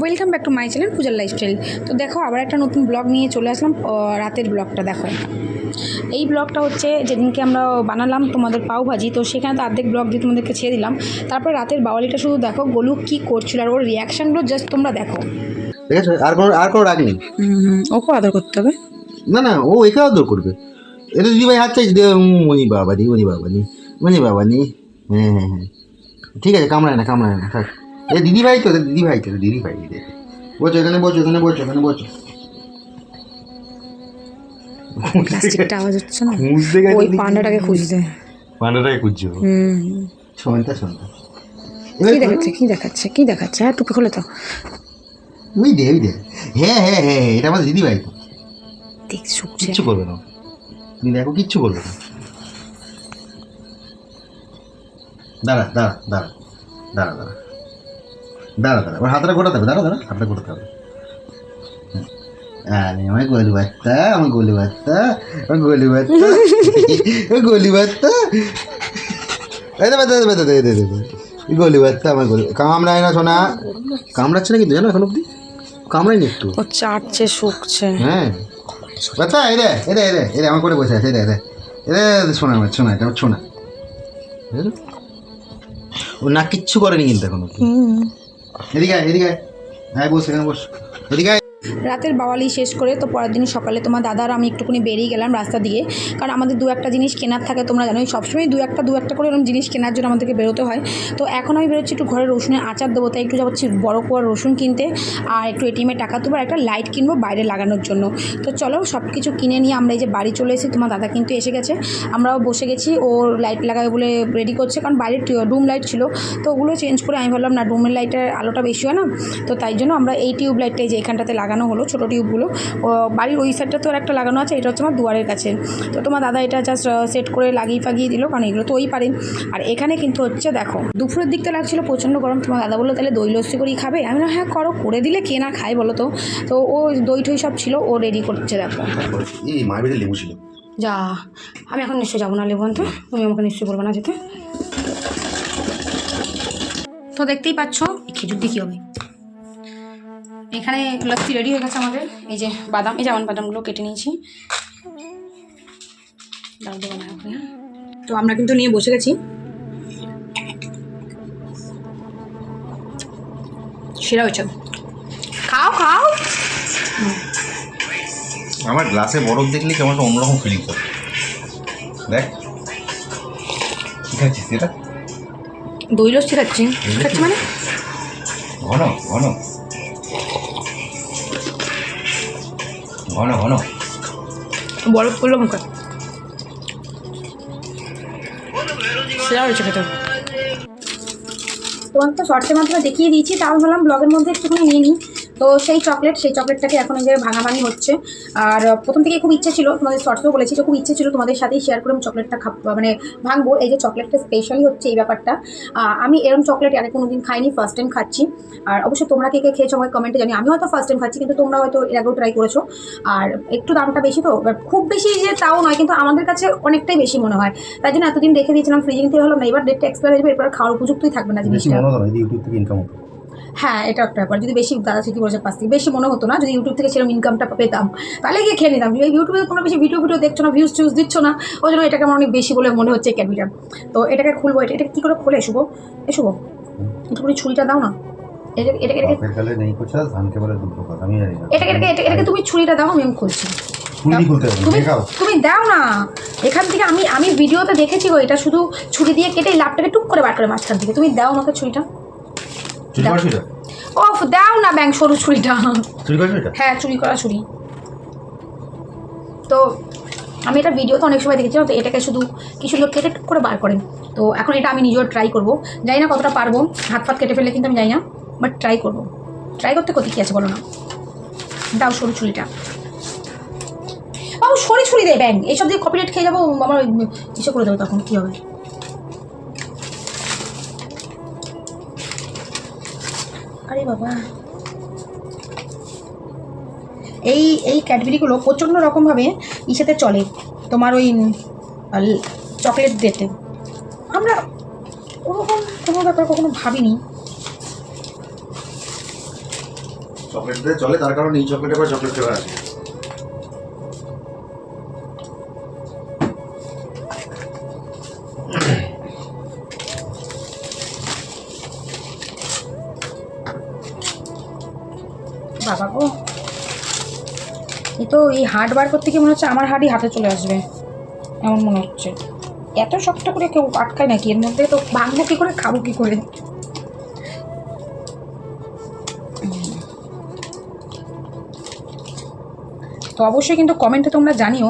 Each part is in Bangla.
Welcome back to my channel পূজার লাইফস্টাইল তো দেখো আবার একটা নতুন ব্লগ নিয়ে চলে আসলাম রাতের ব্লগটা দেখো। এই ব্লগটা হচ্ছে যেদিনকে আমরা বানালাম তোমাদের পাও ভাজি তো সেখানে তো অর্ধেক ব্লগ দিয়ে তোমাদেরকে ছেড়ে দিলাম। তারপর রাতের বাওয়ালিটা শুধু দেখো গোলু কী করছিল আর ওর রিয়াকশানগুলো জাস্ট তোমরা দেখো। ঠিক আছে আর কোনো আর কোনো রাগ নেই। ওকে আদর করতে হবে। না না ও একে আদর করবে। এটা দিদি ভাই হাত চাইছে মনি বাবা দি মনি বাবা নি মনি বাবা নি হ্যাঁ হ্যাঁ ঠিক আছে কামড়ায় না কামড়ায় না থাক। এ দিদি ভাই তো এটা দিদি ভাই তো এটা দিদি ভাই এটা বলছো এখানে বলছো এখানে বলছো এখানে বলছো। প্লাস্টিকটা আওয়াজ হচ্ছে না? মুছতে গেছে ওই পান্ডাটাকে খুঁজতে। পান্ডাটাকে খুঁজছো? হুম। কী দেখাচ্ছে কী দেখাচ্ছে কী দেখাচ্ছে? হ্যাঁ টুপি খুলে তো ওই দে ওই দে। হ্যাঁ হ্যাঁ হ্যাঁ এটা আমার তো। শুকছে। কিচ্ছু করবে না। তুমি দেখো কিচ্ছু করবে না। দাঁড়া দাঁড়া দাঁড়া দাঁড়া দাঁড়া। দাঁড়া দাঁড়া ওর হাতটা গোটাতে হবে দাঁড়া দাঁড়া হাতটা গোটাতে হবে। আরে আমার গোলি বাচ্চা আমার গোলি বাচ্চা আমার গোলি বাচ্চা। আমার গোলি বাচ্চা। এই দে দে দে দে দে দে দে বাচ্চা আমার গোলি কামড়ায় না শোনা কামড়াচ্ছে না কিন্তু জানো এখন অব্দি একটু। ও চাটছে শুকছে। হ্যাঁ। বাচ্চা এরে এরে এরে আমার করে বসে আছে শোনা আমার শোনা এটা আমার শোনা বুঝলো? ও না কিচ্ছু করেনি কিন্তু এখন। এদিকে এদিকে। হ্যাঁ বস এখানে বস এদিকে। রাতের বাওয়ালি শেষ করে তো পরের দিন সকালে তোমার দাদা আর আমি একটুখানি বেরিয়ে গেলাম রাস্তা দিয়ে। কারণ আমাদের দু একটা জিনিস কেনার থাকে তোমরা জানো সবসময় দু একটা দু একটা করে এরকম জিনিস কেনার জন্য আমাদেরকে বেরোতে হয়। তো এখন আমি বেরোচ্ছি একটু ঘরে রসুনের আচার দেবো, তাই একটু যাচ্ছি বড় করে রসুন কিনতে আর একটু এটিএমে টাকা দেবো আর একটা লাইট কিনবো বাইরে লাগানোর জন্য। তো চলো সব কিছু কিনে নিয়ে আমরা এই যে বাড়ি চলে এসেছি, তোমার দাদা কিন্তু এসে গেছে। আমরাও বসে গেছি, ও লাইট লাগাবে বলে রেডি করছে। কারণ বাইরে রুম লাইট ছিল, তো ওগুলো চেঞ্জ করে আমি ভাবলাম না রুমের লাইটের আলোটা বেশি হয় না? তো তাই জন্য আমরা এই টিউব লাইটটাই যে এখানটাতে লাগানো হলো ছোটো টিউবগুলো। বাড়ির ওই সাইডটা তো আর একটা লাগানো আছে এটা হচ্ছে আমার দুয়ারের কাছে। তো তোমার দাদা এটা জাস্ট সেট করে লাগিয়ে ফাগিয়ে দিল কারণ এগুলো তো ওই পারেন আর এখানে কিন্তু হচ্ছে দেখো দুপুরের দিকটা লাগছিল প্রচণ্ড গরম। তোমার দাদা বলল তাহলে দই লস্যি করেই খাবে? আমি বললাম হ্যাঁ করো করে দিলে কে না খায় বলো তো? তো ও দই টই সব ছিল ও রেডি করছে দেখো। লেবু ছিল। যা আমি এখন নিশ্চয়ই যাব না লেবু আনতে। তুমি আমাকে নিশ্চয়ই বলব না যেতে। তো দেখতেই পাচ্ছ খেজুর কী হবে? এখানে লস্যি রেডি হয়ে গেছে আমাদের। এই যে বাদাম এই যেমন বাদামগুলো কেটে নিয়েছি। হ্যাঁ? তো আমরা কিন্তু নিয়ে বসে গেছি। সেরা হয়েছে। খাও খাও। আমার গ্লাসে বরফ দেখলে কেমন একটা অন্যরকম ফিলিং করে। দেখ। কি খাচ্ছিস এটা দই লস্যি খাচ্ছি। খাচ্ছি মানে? ঘন ঘন। ঘন ঘন বরফ করল মুখে। সেরা হয়েছে খেতে। তোমাকে তো শর্টসের মাধ্যমে দেখিয়ে দিয়েছি তাও ভাবলাম ব্লগের মধ্যে একটুখানি নিয়ে নিই। তো সেই চকলেট সেই চকলেটটাকে এখন এই যে ভাঙাভাঙি হচ্ছে। আর প্রথম থেকে খুব ইচ্ছে ছিল তোমাদের শর্টসেও বলেছি যে খুব ইচ্ছে ছিল তোমাদের সাথেই শেয়ার করে আমি চকলেটটা খাব মানে ভাঙবো। এই যে চকলেটটা স্পেশালি হচ্ছে এই ব্যাপারটা। আমি এরকম চকলেট আগে কোনো দিন খাইনি ফার্স্ট টাইম খাচ্ছি। আর অবশ্যই তোমরা কে কে খেয়েছো আমাকে কমেন্টে জানি আমি হয়তো ফার্স্ট টাইম খাচ্ছি কিন্তু তোমরা হয়তো এর আগেও ট্রাই করেছ। আর একটু দামটা বেশি তো খুব বেশি যে তাও নয় কিন্তু আমাদের কাছে অনেকটাই বেশি মনে হয়। তাই জন্য এতদিন রেখে দিয়েছিলাম ফ্রিজিং থেকে হলো না এবার ডেটটা এক্সপায়ার হয়ে যাবে এরপর খাওয়ার উপযুক্তই থাকবে না জিনিসটা ইউটিউব থেকে ইনকাম হতো। হ্যাঁ এটা একটা ব্যাপার। যদি বেশি দাদা ঠিকই বলেছে পাশ থেকে বেশি মনে হতো না যদি ইউটিউব থেকে সেরকম ইনকামটা পেতাম তাহলে গিয়ে খেয়ে নিতাম। ইউটিউবে কোনো বেশি ভিডিও ভিডিও দেখছ না ভিউজ টিউজ দিচ্ছ না ওই জন্য এটাকে আমার অনেক বেশি বলে মনে হচ্ছে ক্যাডমিটা তো এটাকে খুলবো এটা এটা কী করে খোলে শুভ এ শুভ ছুরিটা দাও না। এটা এটাকে তুমি ছুরিটা দাও আমি খুলছি। তুমি দাও না। এখান থেকে আমি আমি ভিডিওতে দেখেছি গো এটা শুধু ছুরি দিয়ে কেটে এই লাভটাকে টুক করে বার করে মাঝখান থেকে। তুমি দাও আমাকে ছুরিটা। চুরি করছ এটা ওফ দাও না ব্যাং সরু ছুরিটা চুরি হ্যাঁ চুরি করা ছুরি তো আমি এটা ভিডিওতে অনেক সময় দেখেছি তো এটাকে শুধু কি সুন্দর কেটে করে বার করেন তো এখন এটা আমি নিজেও ট্রাই করব। জানি না কতটা পারব হাত ফাত কেটে ফেললে কিন্তু আমি জানি না বাট ট্রাই করব। ট্রাই করতে কত কী আছে বলো না? দাও সরু ছুরিটা ও সরি ছুরি দে ব্যাং এইসব দিয়ে কপিরাইট খেয়ে যাব আমার ইসে করে দেবো তখন কী হবে? আরে বাবা। এই এই ক্যাডবেরিগুলো প্রচণ্ড রকমভাবে ইসেতে চলে। তোমার ওই চকলেট ডেটে আমরা ওরকম কোনো ব্যাপার কখনো ভাবিনি। চকলেট দিয়ে চলে, তার কারণে এই চকলেট আবার চকলেট ফ্লেভার আছে। বাবা গো। এই তো এই হাট বার করতে গিয়ে মনে হচ্ছে আমার হাটই হাতে চলে আসবে। এমন মনে হচ্ছে। এত শক্ত করে কেউ আটকায় নাকি? এর মধ্যে তো ভাঙবো কী করে, খাব কী করে? তো অবশ্যই কিন্তু কমেন্টে তোমরা জানিও,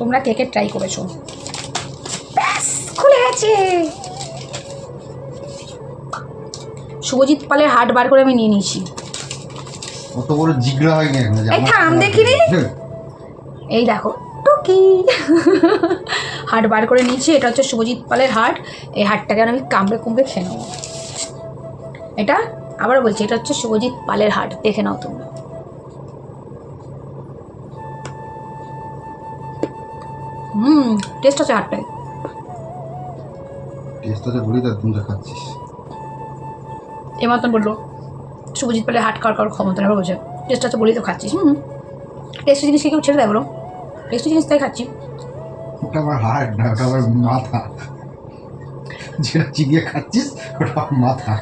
তোমরা কে কে ট্রাই করেছ। ব্যাস, খুলে গেছে। শুভজিৎ পালের হাট বার করে আমি নিয়ে নিয়েছি। অত বড় জিগড়া হয়নি এখন এই থাম দেখিনি। এই দেখো টুকি। হাট বার করে নিয়েছি এটা হচ্ছে শুভজিৎ পালের হাট। এই হাটটাকে আমি কামড়ে কুমড়ে খেয়ে নেব। এটা আবার বলছি এটা হচ্ছে শুভজিৎ পালের হাট দেখে নাও তোমরা। হুম টেস্ট আছে হাটটায় টেস্টটা বলি তার তুমি যা খাচ্ছিস। এ মতন বলল। শুভজিৎ পালের হাট খাওয়ার কারোর ক্ষমতা নেই বলছে। টেস্ট আছে বলেই তো খাচ্ছিস হুম। টেস্টি জিনিসকে কেউ ছেড়ে দেয় বলো। টেস্টি জিনিস তাই খাচ্ছি। ওটা আমার হার্ট না ওটা আমার মাথা। যেটা চিবিয়ে খাচ্ছিস ওটা মাথা।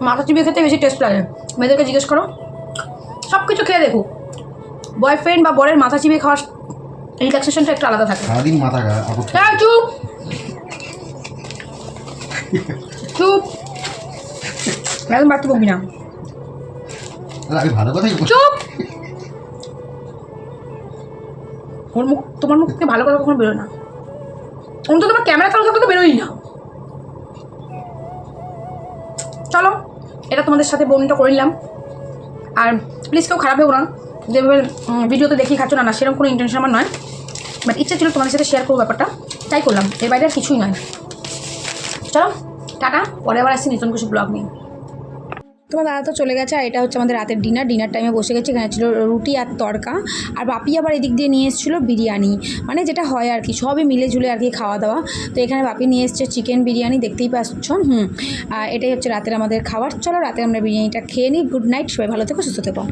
মাথা চিবিয়ে খেতে বেশি টেস্ট লাগে। মেয়েদেরকে জিজ্ঞেস করো সব কিছু খেয়ে দেখো। বয়ফ্রেন্ড বা বরের মাথা চিবিয়ে খাওয়ার রিল্যাক্সেশনটা একটু আলাদা থাকে। সারাদিন মাথা হ্যাঁ চুপ। চুপ। একদম বাড়তে বকবি না। আমি ভালো কথাই চুপ! ওর মুখ তোমার মুখ থেকে ভালো কথা কখনো বেরোয় না। অন্তত তোমার ক্যামেরা চালু থাকলে তো বেরোই না। চলো এটা তোমাদের সাথে বর্ণিত করে নিলাম। আর প্লিজ কেউ খারাপ ভেবো না। যেভাবে ভিডিওতে দেখি খাচ্ছ না না সেরকম কোনো ইন্টেনশন আমার নয়। বাট ইচ্ছা ছিল তোমাদের সাথে শেয়ার করব ব্যাপারটা। তাই করলাম। এর বাইরে আর কিছুই নয়। চলো টাটা। পরে আবার আসছি নতুন কিছু ব্লগ নিয়ে। তোমার দাদা তো চলে গেছে, আর এটা হচ্ছে আমাদের রাতের ডিনার ডিনার টাইমে বসে গেছে, এখানে ছিল রুটি আর তড়কা। আর বাপি আবার এদিক দিয়ে নিয়ে এসেছিল বিরিয়ানি। মানে যেটা হয় আর কি, সবই মিলে ঝুলে আর কি খাওয়া দাওয়া। তো এখানে বাপি নিয়ে এসছে চিকেন বিরিয়ানি, দেখতেই পাচ্ছ, হুম। এটাই হচ্ছে রাতের আমাদের খাবার। চলো রাতে আমরা বিরিয়ানিটা খেয়ে নিই। গুড নাইট সবাই ভালো থেকো, সুস্থ থেকো।